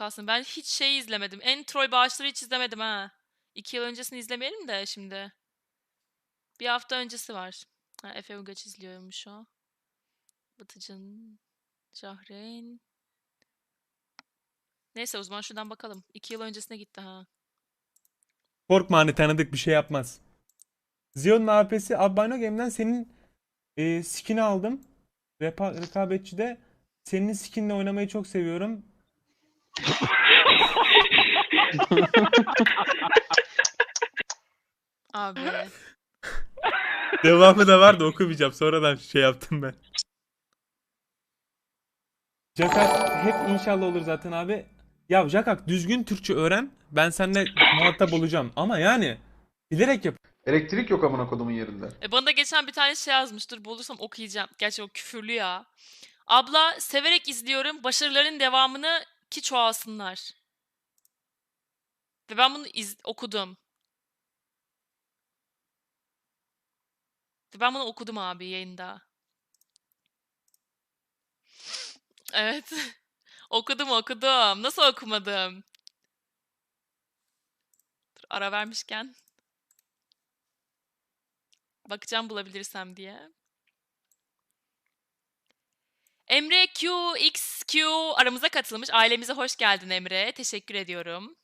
kalsın. Ben hiç şey izlemedim. En Troy bağışları hiç izlemedim ha. İki yıl öncesini izlemeyelim de şimdi. Bir hafta öncesi var. Ha, Efe Ugaç izliyormuş o. Batıcın, Cahreyn. Neyse o zaman şuradan bakalım. İki yıl öncesine gitti ha. Korkma hani tanıdık bir şey yapmaz. Zion'un AP'si Albino Game'den senin e, skin'i aldım. Repa, rekabetçide senin skinle oynamayı çok seviyorum. Abi. Devamı da var da okumayacağım. Sonradan şey yaptım ben. Jakak hep inşallah olur zaten abi. Ya Jakak düzgün Türkçe öğren. Ben seninle muhatap olacağım. Ama yani bilerek yap. Elektrik yok amına kodumun yerinde. E bana da geçen bir tane şey yazmış. Dur bulursam okuyacağım. Gerçi o küfürlü ya. Abla severek izliyorum. Başarıların devamını ki çoğalsınlar. Ve ben bunu iz- okudum. Ben bunu okudum abi yayında. Evet. okudum okudum. Nasıl okumadım? Dur, ara vermişken. Bakacağım bulabilirsem diye. Emre QXQ aramıza katılmış. Ailemize hoş geldin Emre. Teşekkür ediyorum.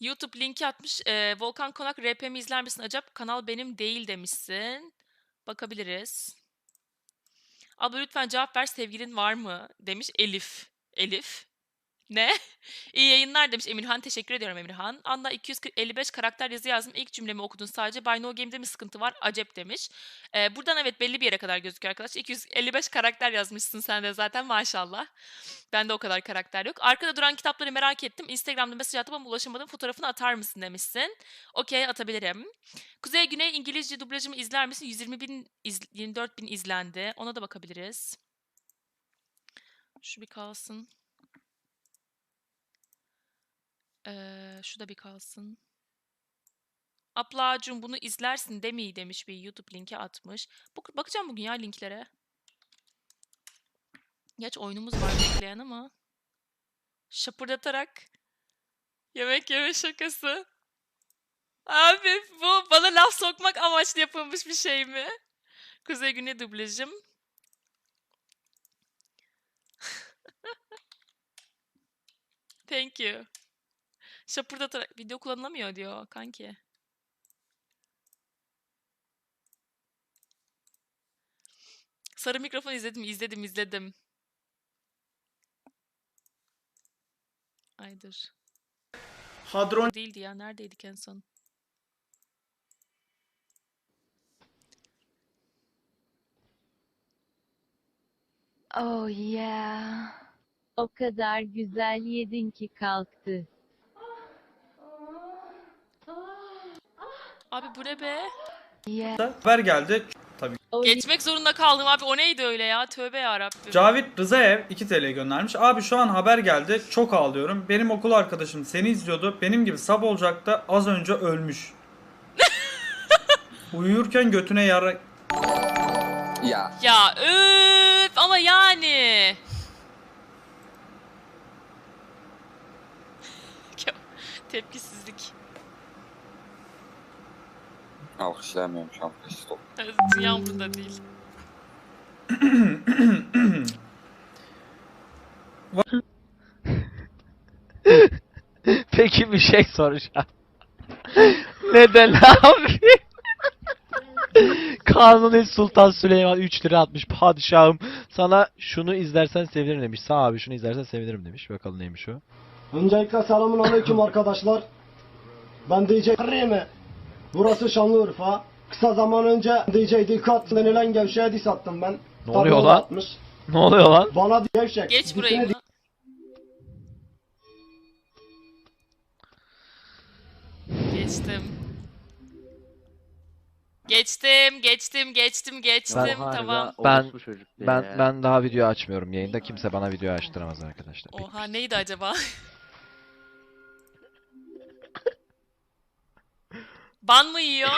YouTube linki atmış. Ee, Volkan Konak RP'mi izler misin acaba? Kanal benim değil demişsin. Bakabiliriz. Abla lütfen cevap ver sevgilin var mı? Demiş Elif. Elif. Ne? İyi yayınlar demiş Emirhan. Teşekkür ediyorum Emirhan. Anda 255 karakter yazı yazdım. İlk cümlemi okudun sadece. By No Game'de mi sıkıntı var? Acep demiş. Ee, buradan evet belli bir yere kadar gözüküyor arkadaşlar. 255 karakter yazmışsın sen de zaten maşallah. Bende o kadar karakter yok. Arkada duran kitapları merak ettim. Instagram'da mesaj atıp ama ulaşamadım. Fotoğrafını atar mısın demişsin. Okey atabilirim. Kuzey Güney İngilizce dublajımı izler misin? 120 bin, iz, 24 bin izlendi. Ona da bakabiliriz. Şu bir kalsın. Ee, şu da bir kalsın. Ablacığım bunu izlersin demeyi demiş bir YouTube linki atmış. Bu, bakacağım bugün ya linklere. Geç oyunumuz var bekleyen ama. Şapırdatarak yemek yeme şakası. Abi bu bana laf sokmak amaçlı yapılmış bir şey mi? Kuzey Güney dublajım. Thank you. Şapırdatarak video kullanılamıyor diyor kanki. Sarı mikrofon izledim, izledim, izledim. Ay dur. Hadron Değildi ya. Neredeydik en son? Oh yeah. O kadar güzel yedin ki kalktı. Abi bu ne be? Yeah. haber geldi. Tabii. O Geçmek zorunda kaldım abi. O neydi öyle ya? Tövbe yarabbim. Cavit Rızaev 2 TL göndermiş. Abi şu an haber geldi. Çok ağlıyorum. Benim okul arkadaşım seni izliyordu. Benim gibi sab olacaktı. Az önce ölmüş. Uyurken götüne yara... Ya Ya öf ama yani. Tepkisizlik. Alkışlayamıyorum şu an. Stop. Dünya umurunda değil. Peki bir şey soracağım. Neden abi? Kanuni Sultan Süleyman 3 lira atmış padişahım. Sana şunu izlersen sevinirim demiş. Sağ abi şunu izlersen sevinirim demiş. Bakalım neymiş o. Öncelikle selamun aleyküm arkadaşlar. Ben DJ Rime. Burası Şanlıurfa. Kısa zaman önce DJ Dikkat denilen gevşeye diss attım ben. Ne Tabii oluyor lan? atmış. Ne oluyor lan? Bana gevşek. Geç burayı. Geçtim. Geçtim, geçtim, geçtim, geçtim. tamam. Ben ben ben daha video açmıyorum yayında. Kimse bana video açtıramaz arkadaşlar. Oha neydi acaba? Ban mı yiyor?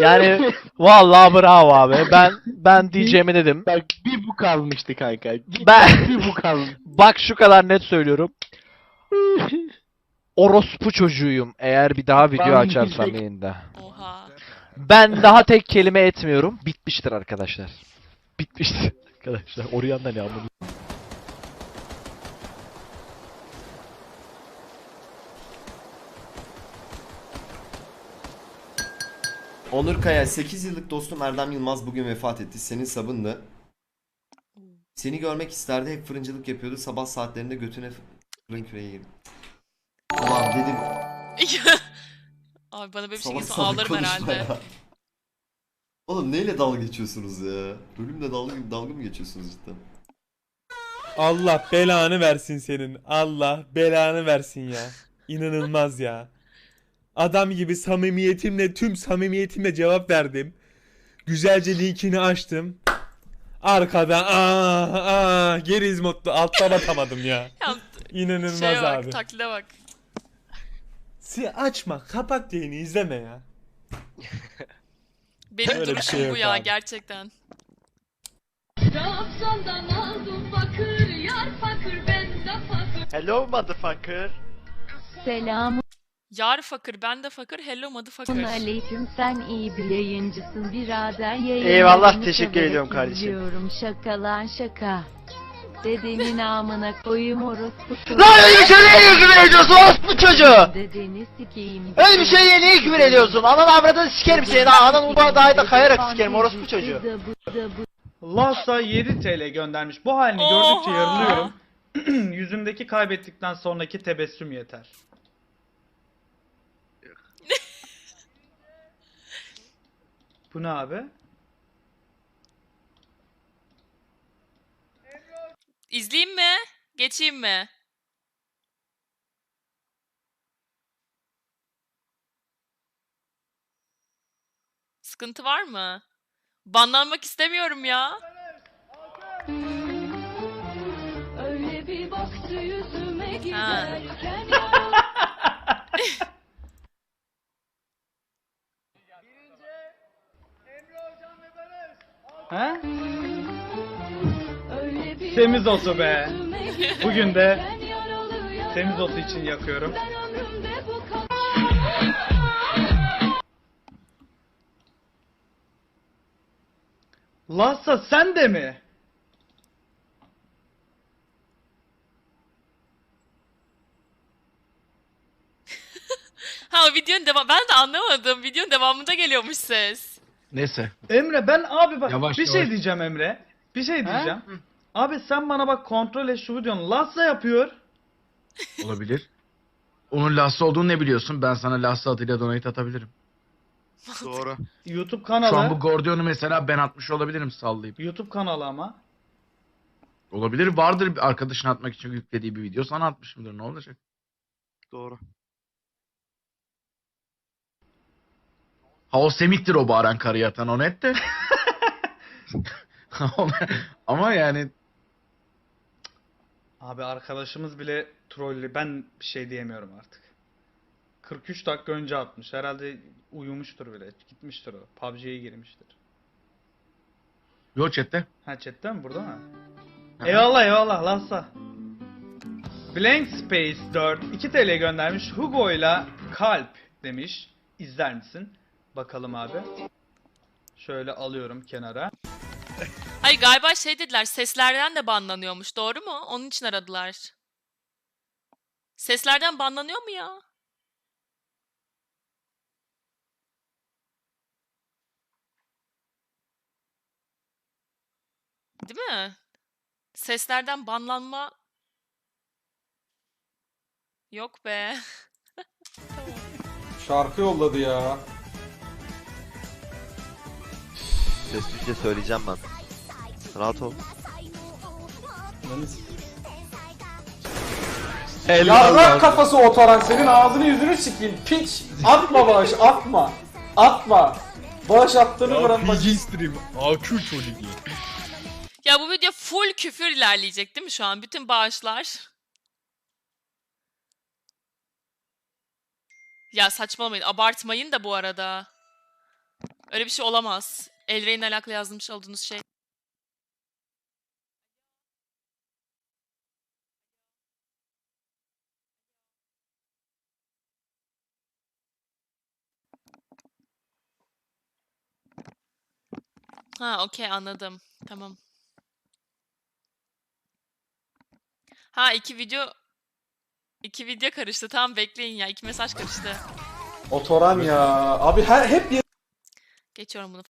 Yani vallahi bravo abi. Ben ben diyeceğimi dedim. Bak bir bu kalmıştı kanka. Ben Bir bu kalmış. bak şu kadar net söylüyorum. Orospu çocuğuyum eğer bir daha video Ben açarsam diyecek- yayında. Oha. Ben daha tek kelime etmiyorum. Bitmiştir arkadaşlar. Bitmiştir arkadaşlar. Oraya ne anladım. Onur Kaya 8 yıllık dostum Erdem Yılmaz bugün vefat etti. Senin sabındı. Seni görmek isterdi. Hep fırıncılık yapıyordu. Sabah saatlerinde götüne fırın küreği girdi. Ulan dedim. Abi bana böyle bir şey Salak gelse salak ağlarım konuşma herhalde. ya. Oğlum neyle dalga geçiyorsunuz ya? Ölümle dalga, dalga mı geçiyorsunuz cidden? Allah belanı versin senin. Allah belanı versin ya. İnanılmaz ya. Adam gibi samimiyetimle tüm samimiyetimle cevap verdim. Güzelce linkini açtım. Arkada aa aa geriz mutlu altta batamadım ya. Ya, İnanılmaz Şeye bak, abi. taklide bak. Si açma kapat yayını izleme ya. Benim Öyle duruşum şey bu ya abi. gerçekten. Trabzon'dan aldım fakir, yar fakir, ben de fakir. Hello motherfucker. Selamun aleyküm, sen iyi bir yayıncısın birader. Yayınlarını Eyvallah, teşekkür ediyorum kardeşim. izliyorum. Şaka lan şaka. Dedenin amına koyayım orospu. Lan öyle bir şeye niye küfür ediyorsun orospu çocuğu? Dedeni sikeyim. Öyle bir şeye niye küfür ediyorsun? Anan avradını sikerim seni. Anan ubağa dahi da kayarak sikerim orospu çocuğu. Lassa 7 TL göndermiş. Bu halini gördükçe yarılıyorum. Yüzümdeki kaybettikten sonraki tebessüm yeter. Bu ne abi? İzleyeyim mi? Geçeyim mi? Sıkıntı var mı? Banlanmak istemiyorum ya. Öyle bir baktı yüzüme giderken Öyle bir Semizotu be. Bugün de yaralı semizotu için yakıyorum. Lassa sen de mi? Ha videonun devam... Ben de anlamadım. Videonun devamında geliyormuş ses. Neyse. Emre ben abi bak Yavaş, bir şey yavaş. diyeceğim Emre. Bir şey diyeceğim. Abi sen bana bak kontrol et şu videonu. Lassa yapıyor. Olabilir. Onun Lassa olduğunu ne biliyorsun? Ben sana Lassa adıyla donate atabilirim. Doğru. YouTube Şu an bu kanalı. Gordion'u mesela ben atmış olabilirim sallayıp. YouTube kanalı ama. Olabilir. Vardır bir arkadaşına atmak için yüklediği bir video. Sana atmış mıdır? Ne olacak? Doğru. Ha o Semih'tir o bağıran karıyı atan o net de. Ama yani Abi arkadaşımız bile trollü. Ben bir şey diyemiyorum artık. 43 dakika önce atmış. Herhalde uyumuştur bile. Gitmiştir o. PUBG'ye girmiştir. yo chatte. Ha chatten mi? Burada mı? Eyvallah eyvallah Lassa. Blank Space 4 2 TL göndermiş. Hugo ile Kalp demiş. İzler misin? Bakalım abi. Şöyle alıyorum kenara. Hayır galiba şey dediler seslerden de banlanıyormuş doğru mu? Onun için aradılar. Seslerden banlanıyor mu ya? Değil mi? Seslerden banlanma yok be. Şarkı yolladı ya. Sessizce söyleyeceğim ben. Rahat ol. Yarrak kafası otaran senin ağzını yüzünü sikeyim. Piç. Atma bağış atma. Atma. Bağış attığını bırak bak. stream. AQ Ya bu video full küfür ilerleyecek değil mi şu an? Bütün bağışlar. Ya saçmalamayın. Abartmayın da bu arada. Öyle bir şey olamaz. Elrey'in alakalı yazmış olduğunuz şey. Ha, okey anladım. Tamam. Ha iki video iki video karıştı. Tamam bekleyin ya. iki mesaj karıştı. Otoran ya. Abi her hep Geçiyorum bunu.